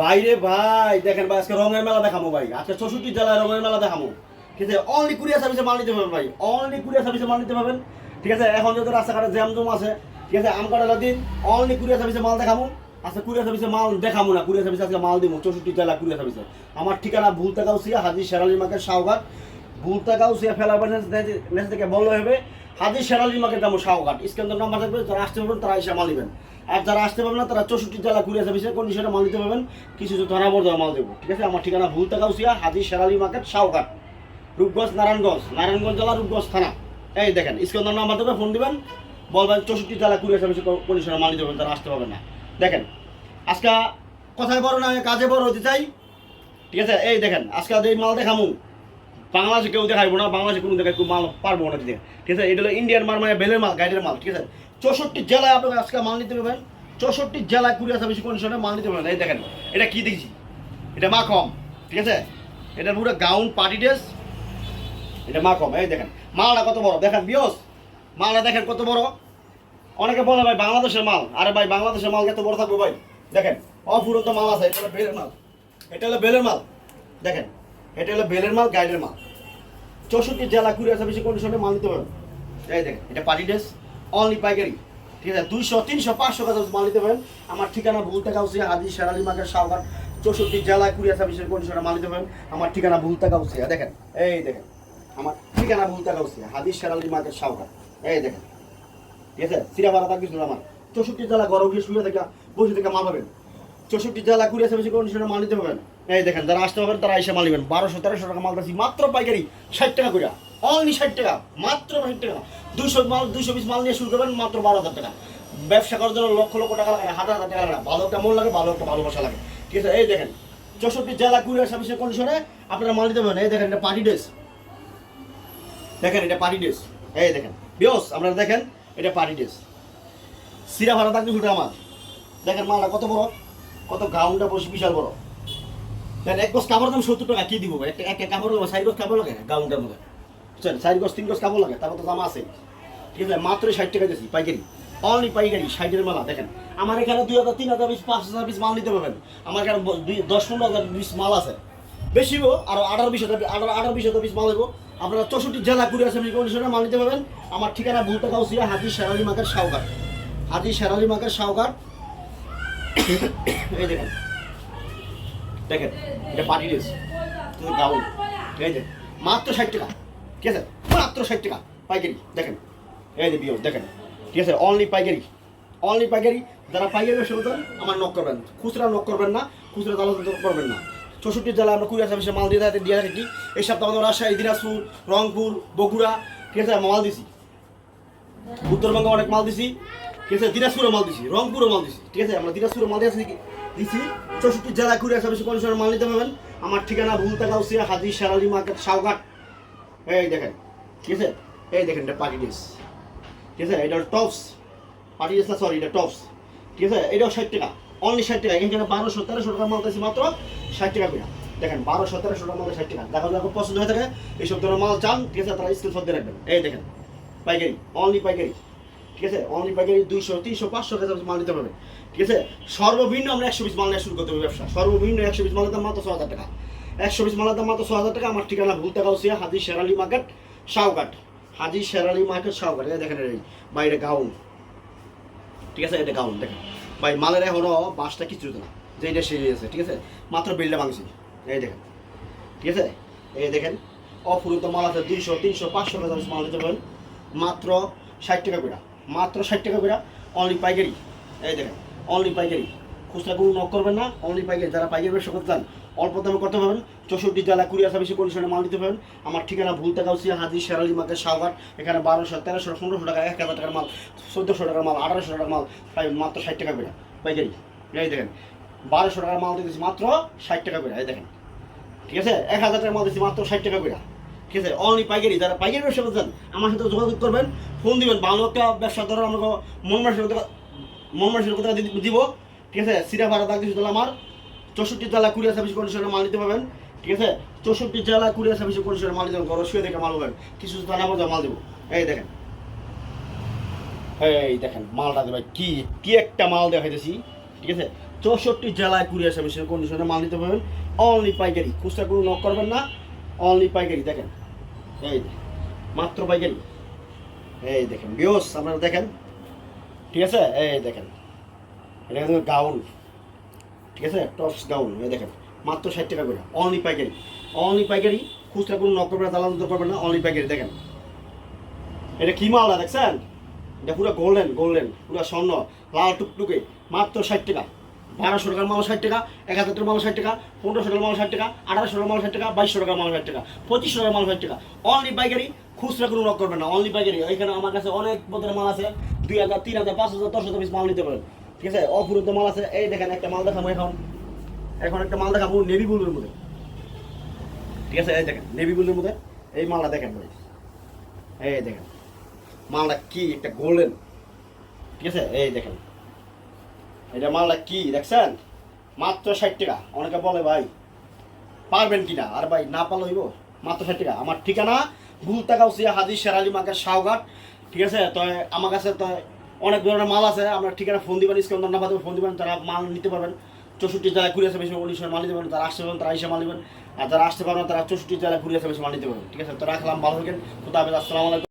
বাইরে ভাই, দেখেন ভাই, আজকে রঙের মেলা দেখাবো ভাই। আজকে চৌষট্টি জেলায় রঙের মেলা দেখাবো ঠিক আছে? অনলি কুরিয়ার সার্ভিসে মাল নিতে পারবেন ভাই। অনলি কুরিয়ার সার্ভিসে মাল নিতে পারবেন। ঠিক আছে? এখন যত রাস্তাঘাটে জ্যাম জম আছে, ঠিক আছে? আম কাটা দিন অনলি কুরিয়ার সার্ভিসে মাল দেখাবো আজকে কুরিয়ার সার্ভিসে মাল দেখাবো না। কুরিয়ার সার্ভিসে আজকে মাল দিব চৌষট্টি জেলা কুরিয়ার সার্ভিসে আমার ঠিকানা ভুলতাগাউসিয়া, হাজি শেরালি মার্কেট শাহঘাট ভুলতাগাউসিয়া ফেলাবার নেস থেকে বললে হবে হাজি শেরালি মার্কেট যাব শাহঘাট স্ক্যান্ডার নাম্বার থাকবে, যারা আসতে পারবেন তারা এসে মাল নেবেন আর যারা আসতে পারবেন না, তারা চৌষট্টি জেলা কুরিয়ার সার্ভিসে কন্ডিশনে মাল নিতে পারবেন। কিছু ধরা বড় মাল দেবো, ঠিক আছে? আমার ঠিকানা ভুলতাগাউসিয়া হাজি শেরালি মার্কেট শাহঘাট রূপগঞ্জ, নারায়ণগঞ্জ নারায়ণগঞ্জ জেলা, রূপগঞ্জ থানা। এই দেখেন স্কন্দর নাম্বার দেবে ফোন দিবেন। বলবেন চৌষট্টি জেলা কুরিয়ার সার্ভিসে কন্ডিশনে মাল নিতে পারবেন, তারা আসতে পারবেন না। দেখেন, আজকে কথায় বড় না, কাজে বড় হতে চাই। ঠিক আছে? এই দেখেন, আজকে এই মাল দেখামু। বাংলাদেশে কেউ দেখাইবো না, বাংলাদেশে কোনো জায়গায় কেউ মাল পারব না দিতে ঠিক আছে? এটা হলো ইন্ডিয়ান মাল মানে বেলের মাল গাইডের মাল, ঠিক আছে? চৌষট্টি জেলায় আপনাকে আজকে মাল নিতে পারবেন চৌষট্টি জেলায় কুরিয়ার সার্ভিস কন্ডিশনে মাল নিতে পারবেন এই দেখেন, এটা কি দেখছি? এটা মা কম ঠিক আছে? এটা পুরো গাউন পার্টি ড্রেস এটা মা কম এই দেখেন। মালটা কত বড়? দেখেন, বিয়স, মালটা দেখেন কত বড়? অনেকে বলে ভাই, বাংলাদেশের মাল। আরে ভাই, বাংলাদেশের মাল এত বড় থাকবে ভাই। দেখেন, অফুরন্ত মাল আছে, এটা হলো বেলের মাল। এটা হলো বেলের মাল। দেখেন এটা হলো বেলের মাল, গাইডের মাল। চৌষট্টি জেলা কুরিয়ার সার্ভিসে কন্ডিশনে মাল নিতে পারেন এই দেখেন, এটা পার্টি ড্রেস অনলি পাইকারি। ঠিক আছে, দুইশো, তিনশো, পাঁচশো কাছে মাল নিতে পারেন আমার ঠিকানা ভুলতে কাউসিয়া হাজি, শেরালি মার্কেট সাউকার চৌষট্টি জেলা কুরিয়ার সার্ভিসের কন্ডিশনে মাল নিতে পারেন আমার ঠিকানা ভুলতে কাউসিয়া দেখেন, এই দেখেন, আমার ঠিকানা ভুলতে কাউসিয়া হাজি, শেরালি মার্কেট সাউকার এই দেখেন, ঠিক আছে, সিরাপাড়া কিছু না আমার। চৌষট্টি জেলা গরম গিয়ে শুয়ে থেকে, বসে থেকে মাল পাবেন। চৌষট্টি জেলা কুড়ি আছে বেশি কন্ডিশনে মাল নিতে পারবেন। এই দেখেন, যারা আসতে পারবেন তারা এসে মাল নেবেন। বারোশো, তেরোশো টাকা মাল দিচ্ছি, মাত্র পাইকারি ষাট টাকা করে অনলি ষাট টাকা, মাত্র ষাট টাকা। দুশো মাল, দুশো পিস মাল নিয়ে শুরু করবেন, মাত্র বারো হাজার টাকা। ব্যবসা করার জন্য লক্ষ লক্ষ টাকা লাগে, হাজার হাজার টাকা লাগে। ভালো একটা মন লাগে, ভালো একটা ভালোবাসা লাগে। ঠিক আছে, এই দেখেন, চৌষট্টি জেলা আছে বেশি কন্ডিশনে আপনারা মাল পারবেন। এই দেখেন, এটা পার্টি ড্রেস দেখেন, এটা পার্টি ড্রেস এই দেখেন, বিয়স, আপনারা দেখেন, এটা পার্টি ড্রেস সিরা ভাড়া থাকবে ফুটে আমার। দেখেন মালটা কত বড়, কত গাউনটা বসে বিশাল বড়। এক গজ কাপড় দাম সত্তর টাকা, কি দিব ভাই? একটা কাপড় দেবো চারি গজ কাপড় লাগে গাউনটার মধ্যে। বুঝছেন? চারি গজ, তিন গজ কাপড় লাগে, তারপর তো দাম আছে ঠিক আছে, মাত্র ষাট টাকা দিয়েছি, পাইকারি। অনলি পাইকারি, ষাটের মেলা, দেখেন। আমার এখানে দুই হাজার, তিন হাজার বিশ, পাঁচ হাজার পিস মাল নিতে পারবেন। আমার এখানে দশ, পনেরো হাজার বিশ মাল আছে। বেশি হব আরও আঠারো বিশ হাজার, আঠারো আঠারো বিশ হাজার পিস মাল দেবো আপনারা চৌষট্টি জেলা কুড়ি আছে কন্ডিশনে মাল নিতে পারবেন। আমার ঠিকানা ভুলটা কাউসিয়া হাজি শেরালি মার্কেট সাউঘাট হাজি শেরালি মার্কেট সাউঘাট এই দেখেন। দেখেন, এটা পার্টি ড্রেস গাউন এই যে মাত্র ষাট টাকা, ঠিক আছে? মাত্র ষাট টাকা পাইকারি, দেখেন। এই যে বিয়স দেখেন। ঠিক আছে? অনলি পাইকারি অনলি পাইকারি। যারা পাইকারি ব্যবসা আমার নক করবেন। খুচরা নক করবেন না, খুচরা তালা করবেন না। চৌষট্টি জেলা আমরা কুড়ি সার্ভিসে মাল দিয়ে দিয়ে থাকি। এই সপ্তাহে আমাদের রাজশাহী, দিনাজপুর, রংপুর, বগুড়া, ঠিক আছে? মাল দিছি। উত্তরবঙ্গে অনেক মাল দিছি, ঠিক আছে? দিনাজপুরে মাল দিছি রংপুরে মাল দিছি, ঠিক আছে? আমরা দিনাজপুরে মাল দিয়েছি দিছি। চৌষট্টি জেলা ঘুরে বেশি কন্ডিশনের মাল নিতে পারবেন। আমার ঠিকানা ভুলতা গাউসিয়া হাজি, শেরালি মার্কেট সাউঘাট এই দেখেন, ঠিক আছে? এই দেখেন, এটা পার্টি ড্রেস। ঠিক আছে? এটা টপস। পার্টি ড্রেস না সরি এটা টপস। ঠিক আছে? এটাও ষাট টাকা। অনলি ষাট টাকা। এখানে বারোশো, তেরোশো টাকা মাল দিয়েছি মাত্র ষাট টাকা করে। দেখেন, বারোশো, তেরোশো টাকা মাল ষাট টাকা। দেখা যাক পছন্দ হয়ে থাকে, এইসব ধরনের মাল চান, ঠিক আছে, তারা স্ক্রিনশট দিয়ে রাখবেন। এই দেখেন, পাইকারি অনলি পাইকারি। ঠিক আছে? অনলি পাইকারি দুইশো, তিনশো, পাঁচশো কাছে মাল নিতে পারবে। ঠিক আছে? সর্বভিন্ন আমরা একশো পিস মাল নিয়ে শুরু করতে হবে ব্যবসা। সর্বভিন্ন একশো পিস মালের দাম মাত্র ছ হাজার টাকা। একশো পিস মালের দাম মাত্র ছ হাজার টাকা। আমার ঠিকানা ভুলতে গাউসিয়া হাজি শেরালি মার্কেট শাহঘাট হাজি শেরালি মার্কেট শাহঘাট দেখেন এই বাইরে গাউন। ঠিক আছে? এটা গাউন, দেখেন। ভাই, মালের এখনও বাসটা কিছু না। যে এটা সেরে আছে, ঠিক আছে? মাত্র বিলটা ভাঙছি। এই দেখেন। ঠিক আছে? এই দেখেন। অফুরন্ত মাল আছে দুইশো, তিনশো, পাঁচশো মাল দিতে পারেন। মাত্র ষাট টাকা করে। মাত্র ষাট টাকা করে অনলি পাইকারি। এই দেখেন, অনলি পাইকারি। খুচরা কোনো নক করবেন না, অনলি পাইকারি। যারা পাইকারি ব্যবসা করতে চান, অল্প দামে করতে পারবেন। চৌষট্টি জেলা আসা বেশি কন্ডিশনে মাল দিতে পারবেন। আমার ঠিকানা ভুলতে গাউসিয়া, হাজি, শেরালি, মার্কেট সাউঘাট এখানে বারোশো, তেরোশো, পনেরোশো টাকা, এক হাজার টাকার মাল, চোদ্দোশো টাকার মাল, আঠারোশো টাকার মাল, প্রায় মাত্র ষাট টাকা করে পাইকারি। এই দেখেন, বারোশো টাকার মাল দিতেছি মাত্র ষাট টাকা করে। এই দেখেন, ঠিক আছে? এক হাজার টাকার মাল দিচ্ছি মাত্র ষাট টাকা করে। ঠিক আছে? অনলি পাইকারি, যারা পাইকারি ব্যবসা করছেন, আমার সাথে যোগাযোগ করবেন ফোন দিবেন একটা ব্যবসা ধরো আমাকে মন মাসের মন মাসের কথা দিব, ঠিক আছে? সিরা ভাড়া দাগ দিচ্ছি তাহলে আমার, চৌষট্টি জেলা কুড়িয়া সার্ভিস কন্ডিশনে মাল নিতে পারবেন, ঠিক আছে? চৌষট্টি জেলা কুড়িয়া সার্ভিস কন্ডিশনে মাল নিতে পারবেন, ঘরে শুয়ে দেখে মাল পাবেন। কিছু জানা মতো মাল দেবো। এই দেখেন। এই দেখেন, মালটা দেবে কি কি একটা মাল দেখাইতেছি, ঠিক আছে? চৌষট্টি জেলায় কুরিয়ার সার্ভিসের কন্ডিশনে মাল নিতে পারবেন। অনলি পাইকারি, খুচরা কোনো নক করবেন না। অনলি পাইকারি, দেখেন। এই, মাত্র পাইকারি এই দেখেন, বিয়স, আপনারা দেখেন। ঠিক আছে? এই দেখেন। এটা কিন্তু গাউন। ঠিক আছে? টপস গাউন, এই দেখেন। মাত্র ষাট টাকা করে। অনলি পাইকারি। অনলি পাইকারি, খুচরা কোনো নক করবেন না, দালাল পারবেন না, অনলি পাইকারি, দেখেন। এটা কি মালটা দেখছেন? এটা পুরো গোল্ডেন গোল্ডেন পুরো স্বর্ণ, লাল টুকটুকে। মাত্র ষাট টাকা। বারোশো টাকার মাল ষাট টাকা এক হাজার মাল ষাট টাকা, পনেরোশো টাকার মাল ষাট টাকা, আঠারোশো টাকার মাল ষাট টাকা, বাইশশো টাকার মাল ষাট টাকা, পঁচিশশো টাকার মাল ষাট টাকা। অনলি পাইকারি, খুচরা কোনো রক করবেন না, অনলি পাইকারি। এখানে আমার কাছে অনেক বদলের মাল আছে, দুই হাজার, তিন হাজার, পাঁচ হাজার, দশ হাজার পিস মাল নিতে পারেন। ঠিক আছে? অফুরন্ত মাল আছে। এই দেখেন, একটা মাল দেখাবো এখন। এখন একটা মাল দেখাবো নেভি ব্লুর মধ্যে। ঠিক আছে? এই দেখেন, নেভি ব্লুর মধ্যে এই মালটা দেখেন ভাই। এই দেখেন, মালটা কি একটা গোল্ডেন। ঠিক আছে? এই দেখেন। এটা মালটা কি, দেখছেন? মাত্র ষাট টাকা। অনেকে বলে, ভাই, পারবেন কিনা? আর ভাই, না পারলে হইব। মাত্র ষাট টাকা। আমার ঠিকানা ভুলতাগাউসিয়া হাজি শেরালি মার্কেট, শাহঘাট। ঠিক আছে? তো আমার কাছে তো অনেক ধরনের মাল আছে। আমরা ঠিকানা ফোন দিবেন স্ক্রিন না পাতে ফোন দিবেন, তারা মাল নিতে পারবেন। চৌষট্টি জেলায় ঘুরে আসে বেশি, উনিশশো মাল নিতে পারবেন, তারা আসতে পারবেন, তারা এসে মাল নেবেন। আর যারা আসতে পারবেন তারা চৌষট্টি জেলায় ঘুরে আসে বেশি মাল নিতে পারবেন। ঠিক আছে? তো রাখলাম, ভালো থাকেন। খুদা হাফেজ, আসসালামু আলাইকুম।